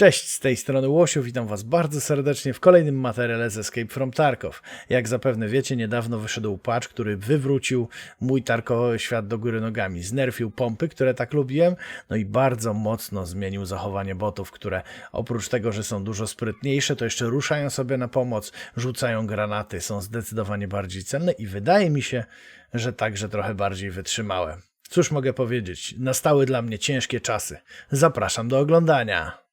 Cześć, z tej strony Łosiu, witam Was bardzo serdecznie w kolejnym materiale z Escape from Tarkov. Jak zapewne wiecie, niedawno wyszedł patch, który wywrócił mój tarkowy świat do góry nogami. Znerfił pompy, które tak lubiłem, no i bardzo mocno zmienił zachowanie botów, które oprócz tego, że są dużo sprytniejsze, to jeszcze ruszają sobie na pomoc, rzucają granaty, są zdecydowanie bardziej celne i wydaje mi się, że także trochę bardziej wytrzymałe. Cóż mogę powiedzieć, nastały dla mnie ciężkie czasy. Zapraszam do oglądania.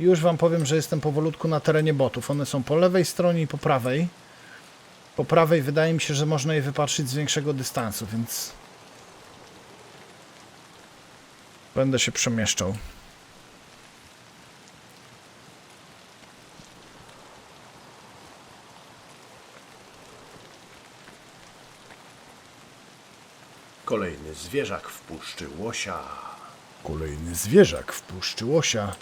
Już wam powiem, że jestem powolutku na terenie botów. One są po lewej stronie i po prawej. Po prawej wydaje mi się, że można je wypatrzyć z większego dystansu, więc będę się przemieszczał. Kolejny zwierzak w puszczy łosia. Kolejny zwierzak w puszczy łosia.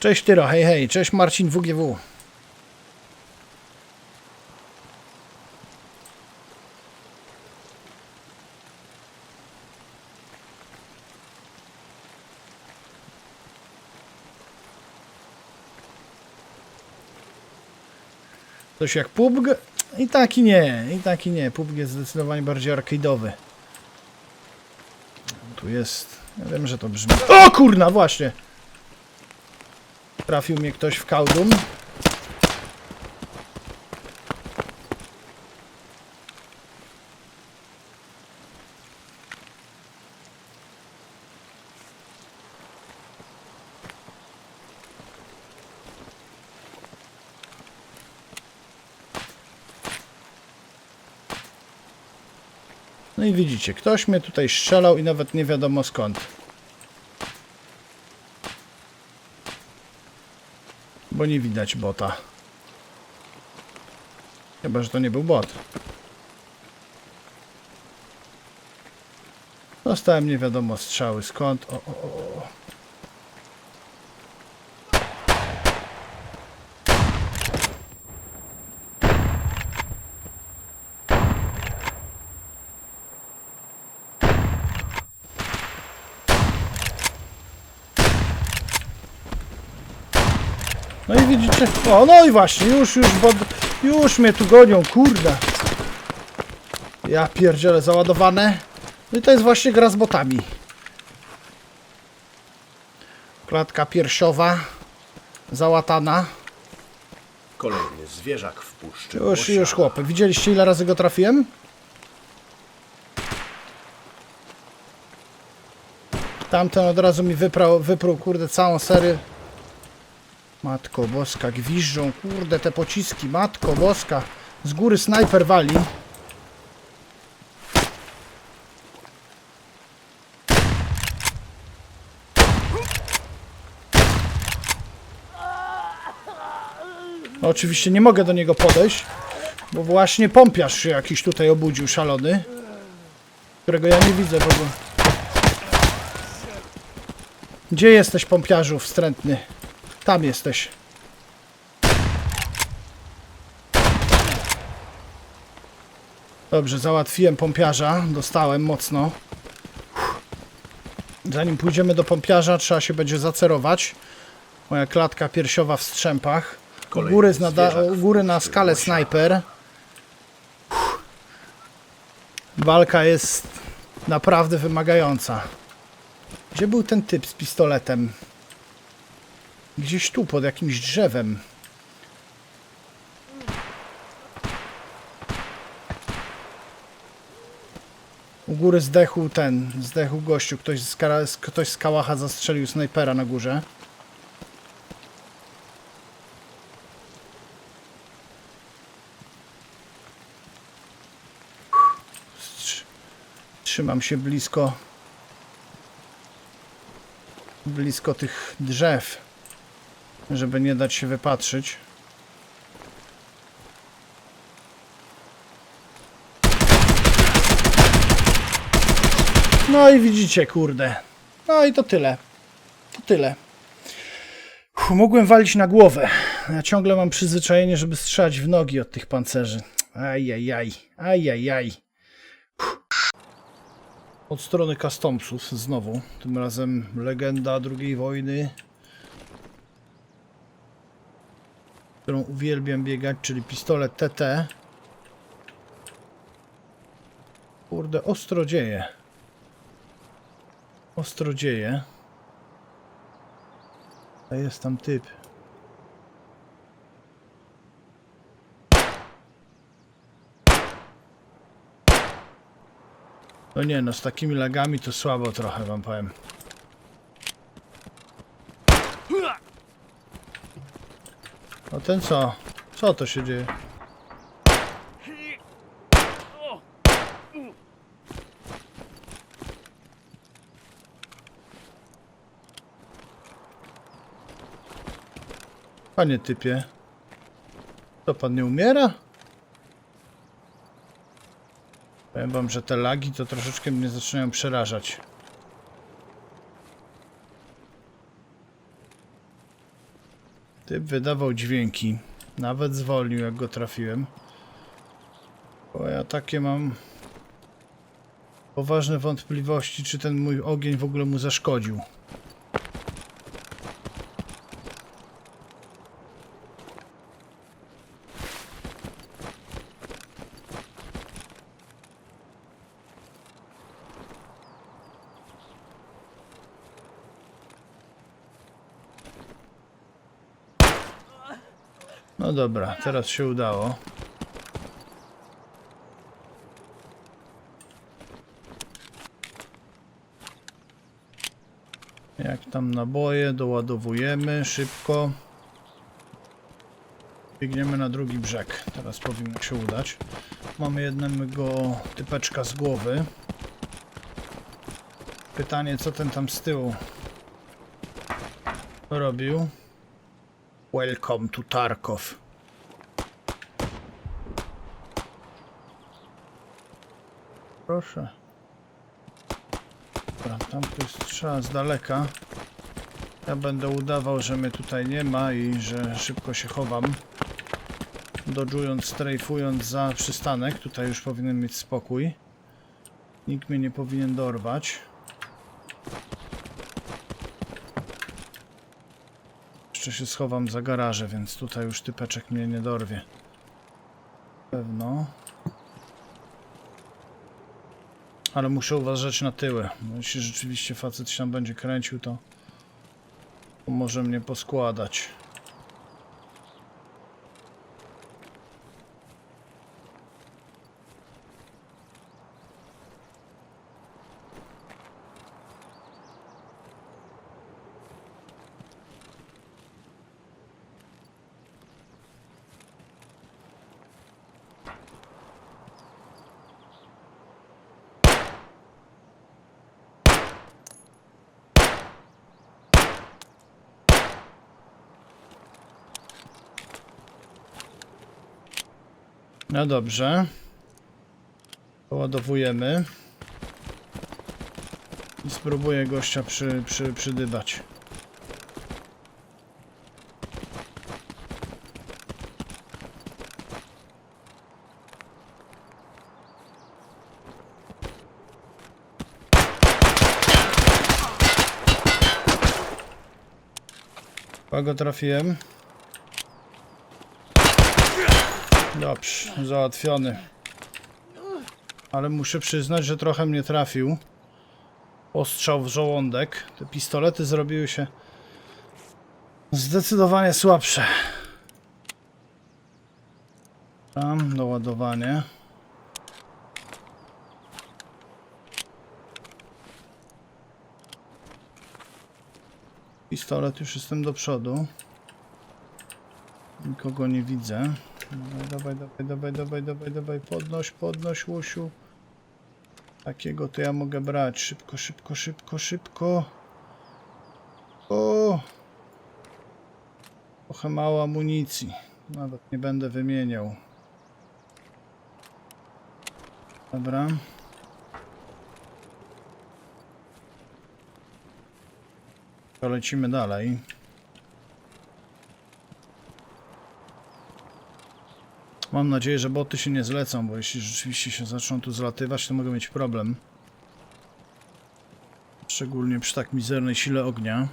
Cześć Tyro, hej hej, cześć Marcin WGW. Coś jak PUBG? I tak i nie, i tak i nie. PUBG jest zdecydowanie bardziej arcade'owy. Tu jest... Ja wiem, że to brzmi... O kurna, właśnie! Trafił mnie ktoś w kałdun. No i widzicie, ktoś mnie tutaj strzelał i nawet nie wiadomo skąd. Bo nie widać bota. Chyba, że to nie był bot. Dostałem nie wiadomo strzały skąd. O, o, o. No i widzicie, o no i właśnie, już, już, bo, już mnie tu gonią, kurde. Ja pierdzielę załadowane. No i to jest właśnie gra z botami. Klatka piersiowa, załatana. Kolejny zwierzak w puszczy Już, łosia. już chłopy, widzieliście ile razy go trafiłem? Tamten od razu mi wyprał, wypruł, kurde, całą serię. Matko boska, gwiżdżą, kurde, te pociski, matko boska. Z góry snajper wali. No, oczywiście nie mogę do niego podejść, bo właśnie pompiarz się jakiś tutaj obudził, szalony. Którego ja nie widzę w ogóle. Gdzie jesteś, pompiarzu wstrętny? Tam jesteś. Dobrze, załatwiłem pompiarza. Dostałem mocno. Zanim pójdziemy do pompiarza, trzeba się będzie zacerować. Moja klatka piersiowa w strzępach. Kolejny góry, nada- góry na skalę snajper. Walka jest naprawdę wymagająca. Gdzie był ten typ z pistoletem? Gdzieś tu, pod jakimś drzewem. U góry zdechł ten, zdechł gościu. Ktoś z, kara, ktoś z kałacha zastrzelił snajpera na górze. Trzymam się blisko blisko tych drzew, żeby nie dać się wypatrzyć. No i widzicie, kurde. No i to tyle. To tyle. Uff, mogłem walić na głowę. Ja ciągle mam przyzwyczajenie, żeby strzelać w nogi od tych pancerzy. Ajajaj, ajajaj. Od strony Custompsów znowu, tym razem legenda II wojny Którą uwielbiam biegać, czyli pistolet TT. Kurde, ostro dzieje. Ostro dzieje. A jest tam typ. No nie no, z takimi lagami to słabo trochę wam powiem. No ten co? Co to się dzieje? Panie typie. To pan nie umiera? Powiem wam, że te lagi to troszeczkę mnie zaczynają przerażać. Typ wydawał dźwięki. Nawet zwolnił, jak go trafiłem. Bo ja takie mam poważne wątpliwości, czy ten mój ogień w ogóle mu zaszkodził. No dobra, teraz się udało. Jak tam naboje, doładowujemy szybko. Biegniemy na drugi brzeg. Teraz powinno się udać. Mamy jednego typeczka z głowy. Pytanie, co ten tam z tyłu robił? Welcome to Tarkov. Proszę. Dobra, tam ktoś strzela z daleka. Ja będę udawał, że mnie tutaj nie ma i że szybko się chowam. Dodżując, strajfując za przystanek. Tutaj już powinien mieć spokój. Nikt mnie nie powinien dorwać. Jeszcze się schowam za garaże, więc tutaj już typeczek mnie nie dorwie. Pewno. Ale muszę uważać na tyły. Bo jeśli rzeczywiście facet się tam będzie kręcił, to może mnie poskładać. No dobrze. Poładowujemy. I spróbuję gościa przy, przy, przydybać. Kogo trafiłem? Dobrze, załatwiony. Ale muszę przyznać, że trochę mnie trafił. Ostrzał w żołądek. Te pistolety zrobiły się zdecydowanie słabsze. Tam, doładowanie. Pistolet już jestem do przodu. Nikogo nie widzę. No, dawaj, dawaj, dawaj, dawaj, dawaj, dawaj, podnoś, podnoś, łusiu. Takiego to ja mogę brać. Szybko, szybko, szybko, szybko. O! Trochę mało amunicji. Nawet nie będę wymieniał. Dobra. To lecimy dalej. Mam nadzieję, że boty się nie zlecą, bo jeśli rzeczywiście się zaczną tu zlatywać, to mogę mieć problem. Szczególnie przy tak mizernej sile ognia.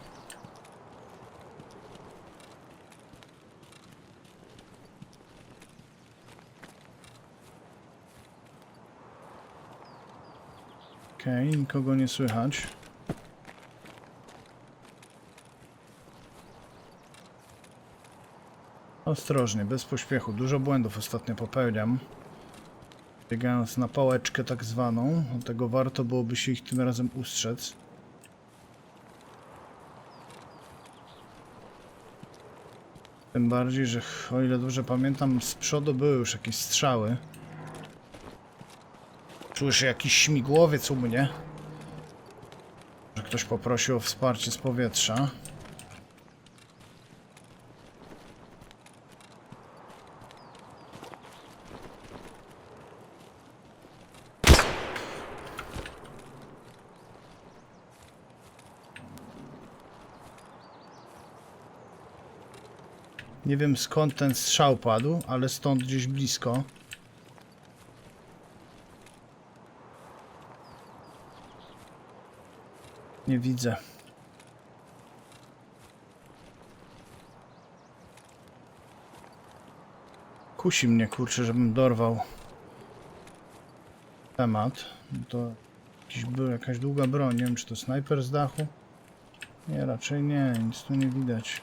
Okej, nikogo nie słychać. Ostrożnie, bez pośpiechu. Dużo błędów ostatnio popełniam. Biegając na pałeczkę tak zwaną, dlatego warto byłoby się ich tym razem ustrzec. Tym bardziej, że o ile dobrze pamiętam, z przodu były już jakieś strzały. Słyszę jakiś śmigłowiec u mnie. Że ktoś poprosił o wsparcie z powietrza. Nie wiem skąd ten strzał padł, ale stąd gdzieś blisko. Nie widzę. Kusi mnie, kurczę, żebym dorwał temat. To jakiś jakaś długa broń. Nie wiem, czy to snajper z dachu? Nie, raczej nie. Nic tu nie widać.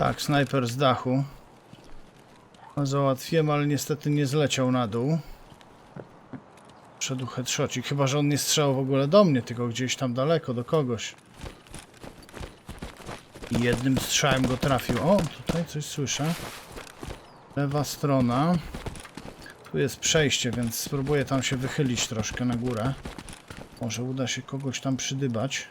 Tak, snajper z dachu. Załatwiłem, ale niestety nie zleciał na dół. Szedł headshotик, chyba że on nie strzelał w ogóle do mnie, tylko gdzieś tam daleko, do kogoś. I jednym strzałem go trafił. O, tutaj coś słyszę. Lewa strona. Tu jest przejście, więc spróbuję tam się wychylić troszkę na górę. Może uda się kogoś tam przydybać.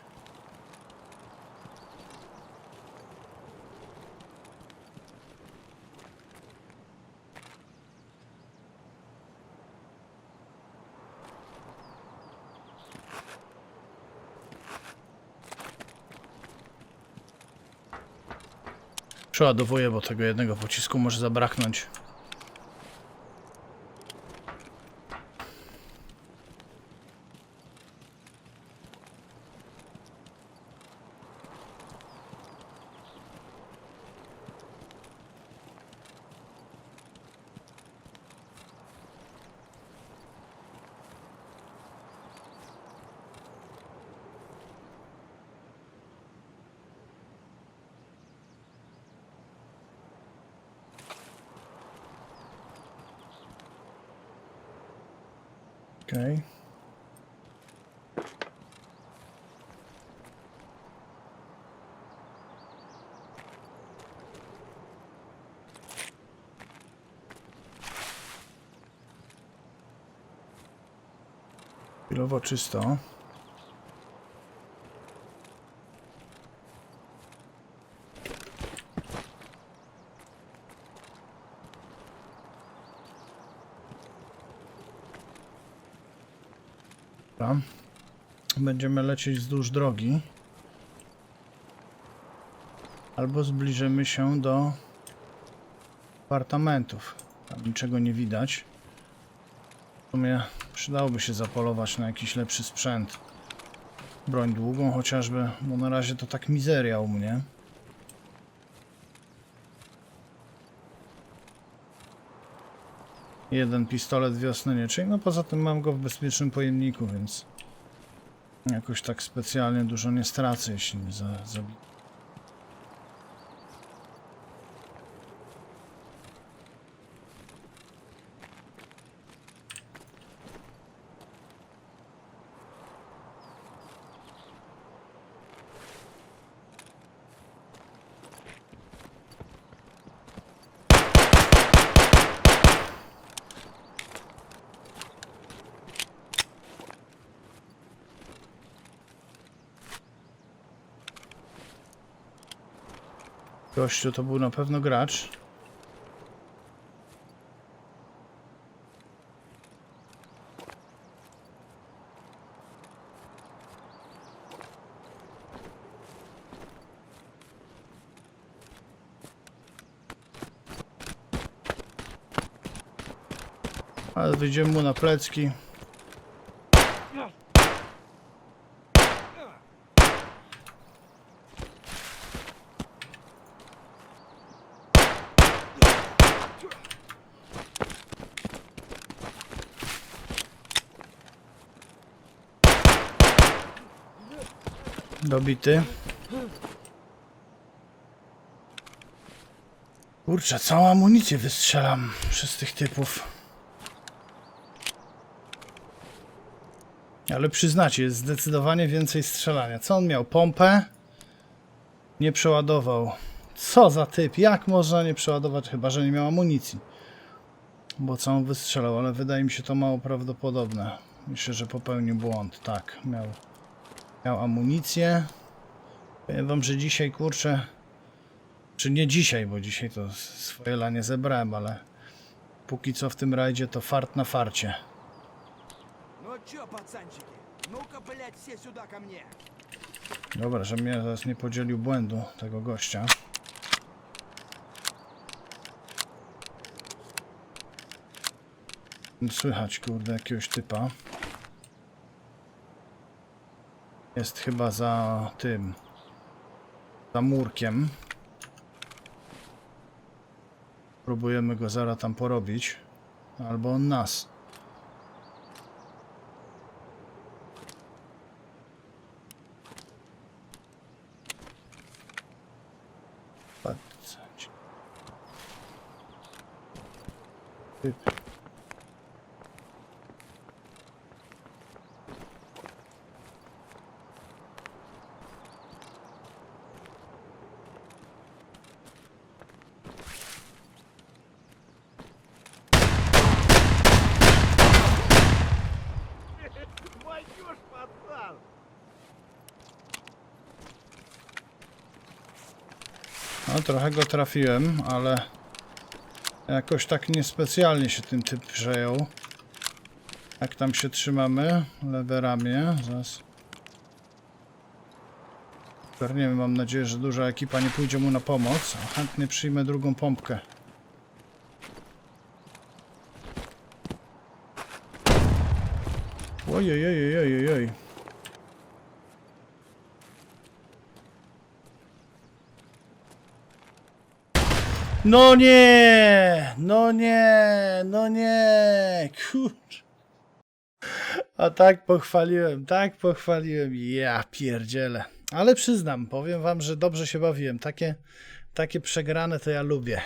Przeładowuję, bo tego jednego pocisku może zabraknąć. Okej. Chwilowo czysto. Dobra. Będziemy lecieć wzdłuż drogi. Albo zbliżymy się do apartamentów. Tam niczego nie widać. W sumie przydałoby się zapolować na jakiś lepszy sprzęt. Broń długą chociażby, bo na razie to tak mizeria u mnie. Jeden pistolet wiosny czyli no poza tym mam go w bezpiecznym pojemniku, więc jakoś tak specjalnie dużo nie stracę, jeśli nie za, Gościu to był na pewno gracz. Ale wyjdziemy mu na plecki. Dobity. Kurczę, całą amunicję wystrzelam przez tych typów. Ale przyznacie, jest zdecydowanie więcej strzelania. Co on miał? Pompę? Nie przeładował. Co za typ? Jak można nie przeładować? Chyba, że nie miał amunicji. Bo co on wystrzelał, ale wydaje mi się to mało prawdopodobne. Myślę, że popełnił błąd. Tak, miał, miał amunicję. Powiem wam, że dzisiaj, kurczę... Czy nie dzisiaj, bo dzisiaj to swoje lanie zebrałem, ale... Póki co w tym rajdzie to fart na farcie. Ну чё, пацанчики, ну-ка, блядь, все сюда ко мне. Dobra, że mnie zaraz nie podzielił błędu tego gościa. Słychać, kurde, jakiegoś typa. Jest chyba za tym. Za murkiem. Próbujemy go zaraz tam porobić. Albo on nas. Patrzcie. Typ. No, trochę go trafiłem, ale jakoś tak niespecjalnie się tym typ przejął. Jak tam się trzymamy? Lewe ramię. Zaraz. Ogarniemy, mam nadzieję, że duża ekipa nie pójdzie mu na pomoc. Chętnie przyjmę drugą pompkę. Ojej, ojej, ojej, ojej. No nie! No nie! No nie! Kurcz. A tak pochwaliłem, tak pochwaliłem. Ja pierdzielę. Ale przyznam, powiem wam, że dobrze się bawiłem. Takie, takie przegrane to ja lubię.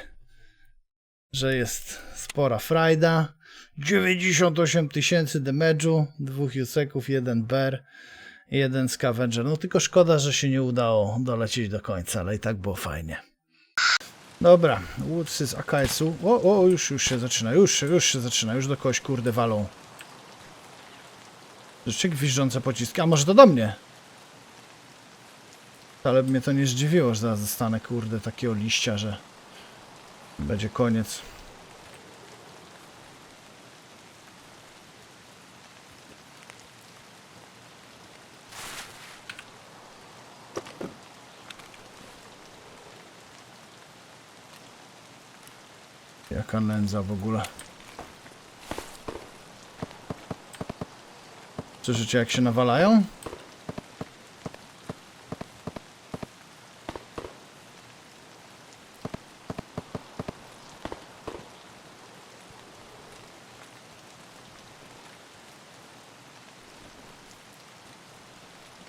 Że jest spora frajda. 98 tysięcy damage'u, dwóch Juseków, jeden Bear, jeden Scavenger. No tylko szkoda, że się nie udało dolecieć do końca, ale i tak było fajnie. Dobra, łódcy z AKS-u. O, o, już, już się zaczyna, już, już się zaczyna, już do kogoś kurde walą. Rzeczywiście gwiżdżące pociski, a może to do mnie? Ale mnie to nie zdziwiło, że zaraz dostanę kurde takiego liścia, że będzie koniec. Jaka nędza w ogóle. Słyszycie jak się nawalają?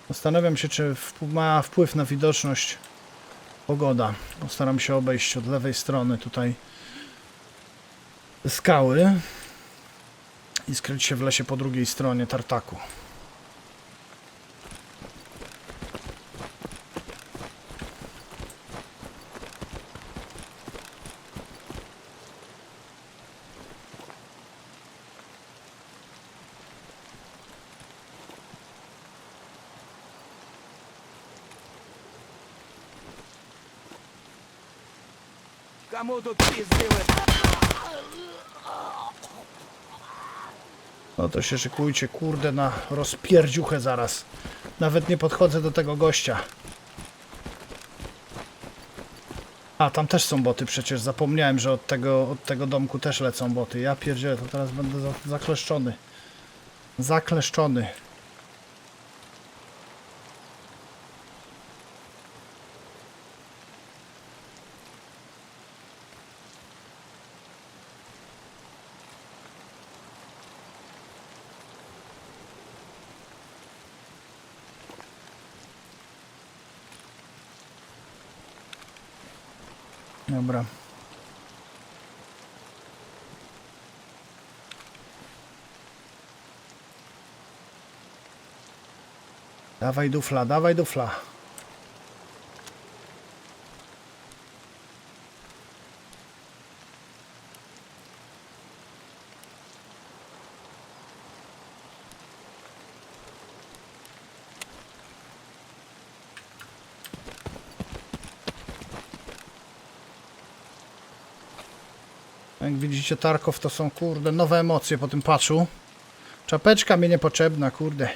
Zastanawiam się, czy ma wpływ na widoczność pogoda. Postaram się obejść od lewej strony tutaj skały i skryć się w lesie po drugiej stronie tartaku. Кому тут? To się szykujcie, kurde, na rozpierdziuchę zaraz. Nawet nie podchodzę do tego gościa. A, tam też są boty przecież. Zapomniałem, że od tego, od tego domku też lecą boty. Ja pierdzielę, to teraz będę za, zakleszczony. Zakleszczony. Dobra. Dawaj dufla, dawaj dufla. Jak widzicie, Tarkow to są, kurde, nowe emocje po tym patchu. Czapeczka mi niepotrzebna, kurde.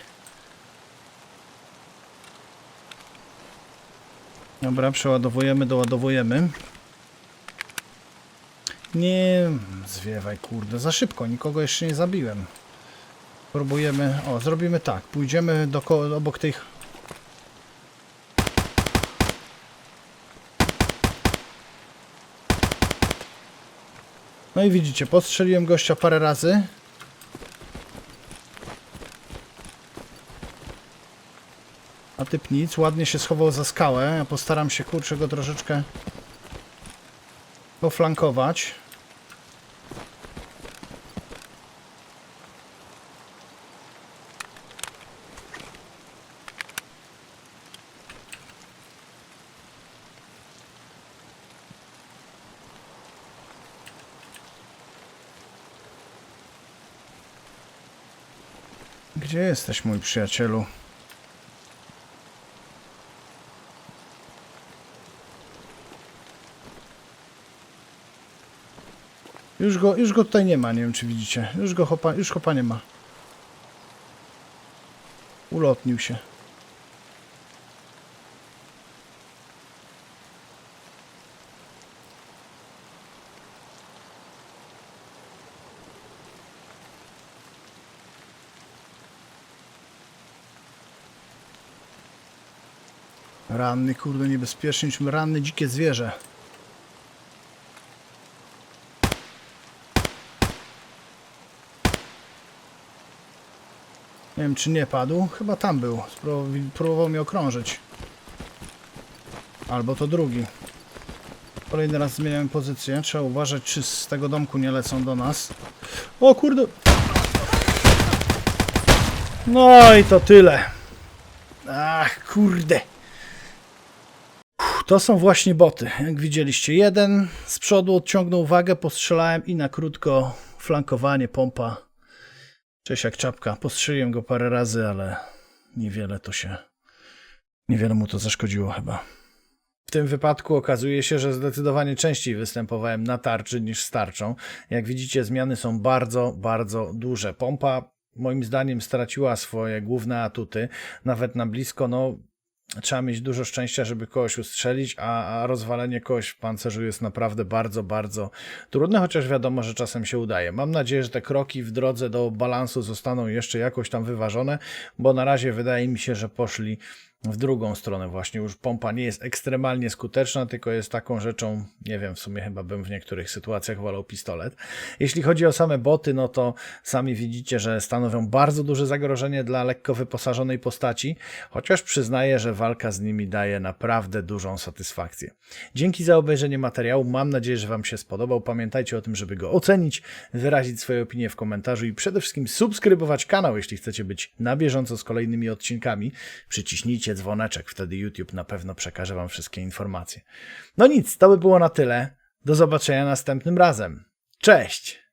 Dobra, przeładowujemy, doładowujemy. Nie zwiewaj, kurde, za szybko, nikogo jeszcze nie zabiłem. Próbujemy, o, zrobimy tak, pójdziemy do, obok tych... No i widzicie, postrzeliłem gościa parę razy. A typ nic, ładnie się schował za skałę. Ja postaram się, kurczę, go troszeczkę poflankować. Gdzie jesteś, mój przyjacielu? Już go, już go tutaj nie ma, nie wiem czy widzicie. Już go już chopa nie ma. Ulotnił się. Ranny, kurde, niebezpieczny, niż ranny dzikie zwierzę. Czy nie padł. Chyba tam był. Próbował mnie okrążyć. Albo to drugi. Kolejny raz zmieniamy pozycję. Trzeba uważać, czy z tego domku nie lecą do nas. O kurde! No i to tyle. Ach, kurde. To są właśnie boty. Jak widzieliście, jeden z przodu odciągnął uwagę, postrzelałem i na krótko flankowanie, pompa. Cześć jak czapka. Postrzeliłem go parę razy, ale niewiele to się. Niewiele mu to zaszkodziło chyba. W tym wypadku okazuje się, że zdecydowanie częściej występowałem na tarczy niż z tarczą. Jak widzicie, zmiany są bardzo, bardzo duże. Pompa moim zdaniem straciła swoje główne atuty. Nawet na blisko, no trzeba mieć dużo szczęścia, żeby kogoś ustrzelić, a, a rozwalenie kogoś w pancerzu jest naprawdę bardzo, bardzo trudne, chociaż wiadomo, że czasem się udaje. Mam nadzieję, że te kroki w drodze do balansu zostaną jeszcze jakoś tam wyważone, bo na razie wydaje mi się, że poszli w drugą stronę właśnie. Już pompa nie jest ekstremalnie skuteczna, tylko jest taką rzeczą, nie wiem, w sumie chyba bym w niektórych sytuacjach wolał pistolet. Jeśli chodzi o same boty, no to sami widzicie, że stanowią bardzo duże zagrożenie dla lekko wyposażonej postaci, chociaż przyznaję, że walka z nimi daje naprawdę dużą satysfakcję. Dzięki za obejrzenie materiału, mam nadzieję, że Wam się spodobał. Pamiętajcie o tym, żeby go ocenić, wyrazić swoje opinie w komentarzu i przede wszystkim subskrybować kanał, jeśli chcecie być na bieżąco z kolejnymi odcinkami. Przyciśnijcie dzwoneczek, wtedy YouTube na pewno przekaże Wam wszystkie informacje. No nic, to by było na tyle. Do zobaczenia następnym razem. Cześć!